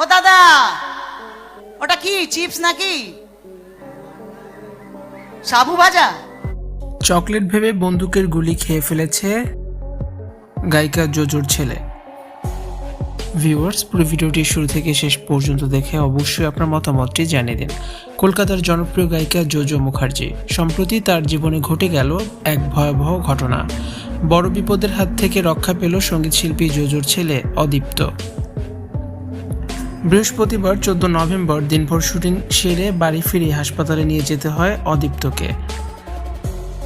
ও দাদা, ওটা কি, চিপস নাকি? সাবু ভাজা? চকলেট ভেবে বন্দুকের গুলি খেয়ে ফেলেছে গায়িকা জোজোর ছেলে। ভিউয়ার্স, পুরো ভিডিওটি শুরু থেকে শেষ পর্যন্ত দেখে অবশ্যই আপনার মতামতটি জানিয়ে দিন। কলকাতার জনপ্রিয় গায়িকা জোজো মুখার্জি, সম্প্রতি তার জীবনে ঘটে গেল এক ভয়াবহ ঘটনা। বড় বিপদের হাত থেকে রক্ষা পেল সংগীত শিল্পী জোজোর ছেলে অদীপ্ত। বৃহস্পতিবার চোদ্দ নভেম্বর দিনভর শুটিং সেরে বাড়ি ফিরে হাসপাতালে নিয়ে যেতে হয় অদীপ্তকে।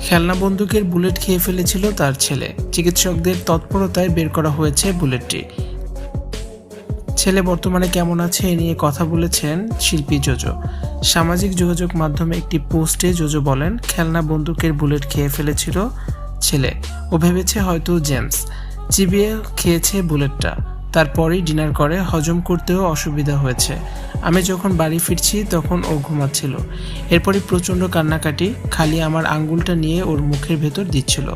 খেলনা বন্দুকের বুলেট খেয়ে ফেলেছিল তার ছেলে। চিকিৎসকদের তৎপরতায় বের করা হয়েছে বুলেটটি। ছেলে বর্তমানে কেমন আছে এ নিয়ে কথা বলেছেন শিল্পী জোজো। সামাজিক যোগাযোগ মাধ্যমে একটি পোস্টে জোজো বলেন, খেলনা বন্দুকের বুলেট খেয়ে ফেলেছিল ছেলে। ও ভেবেছে হয়তো জেমস। চিবিয়ে খেয়েছে বুলেটটা। তারপরেই ডিনার করে হজম করতেও অসুবিধা হয়েছে। আমি যখন বাড়ি ফিরছি তখন ও ঘুমাচ্ছিল। এরপরই প্রচণ্ড কান্নাকাটি খালি আমার আঙ্গুলটা নিয়ে ওর মুখের ভেতর দিচ্ছিল।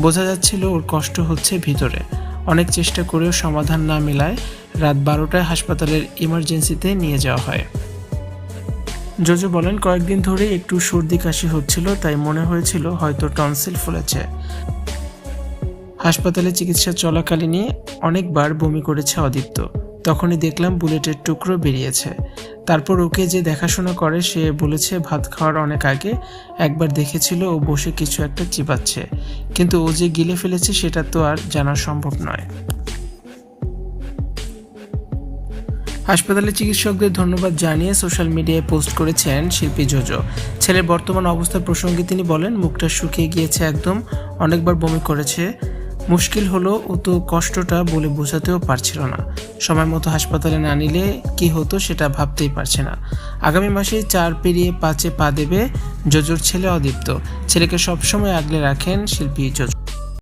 বোঝা যাচ্ছিল ওর কষ্ট হচ্ছে ভিতরে। অনেক চেষ্টা করেও সমাধান না মেলায় রাত বারোটায় হাসপাতালের ইমার্জেন্সিতে নিয়ে যাওয়া হয়। জোজো বলেন, কয়েকদিন ধরে একটু সর্দি কাশি হচ্ছিল, তাই মনে হয়েছিল হয়তো টনসিল ফুলেছে। হাসপাতালে চিকিৎসা চলাকালীনই অনেকবার বমি করেছে অদীপ্ত। তখনই দেখলাম বুলেটের টুকরো বেরিয়েছে। তারপর ওকে যে দেখাশোনা করে, সে বলেছে ভাত খাওয়ার অনেক আগে একবার দেখেছিল ও বসে কিছু একটা চিবাচ্ছে। কিন্তু ও যে গিলে ফেলেছে, সেটা তো আর জানা সম্ভব নয়। হাসপাতালে চিকিৎসকদের ধন্যবাদ জানিয়ে সোশ্যাল মিডিয়ায় পোস্ট করেছেন শিল্পী জোজো। ছেলের বর্তমান অবস্থা প্রসঙ্গে তিনি বলেন, মুখটা শুকিয়ে গিয়েছে একদম, অনেকবার বমি করেছে। মুশকিল হলো ও তো কষ্টটা বলে বোঝাতেও পারছিল না। সময় মতো হাসপাতালে না নিলে কি হতো সেটা ভাবতেই পারছে না। আগামী মাসে চার পেরিয়ে পাঁচে পা দেবে জোজোর ছেলে অদীপ্ত। ছেলেকে সবসময় আগলে রাখেন শিল্পী জোজো।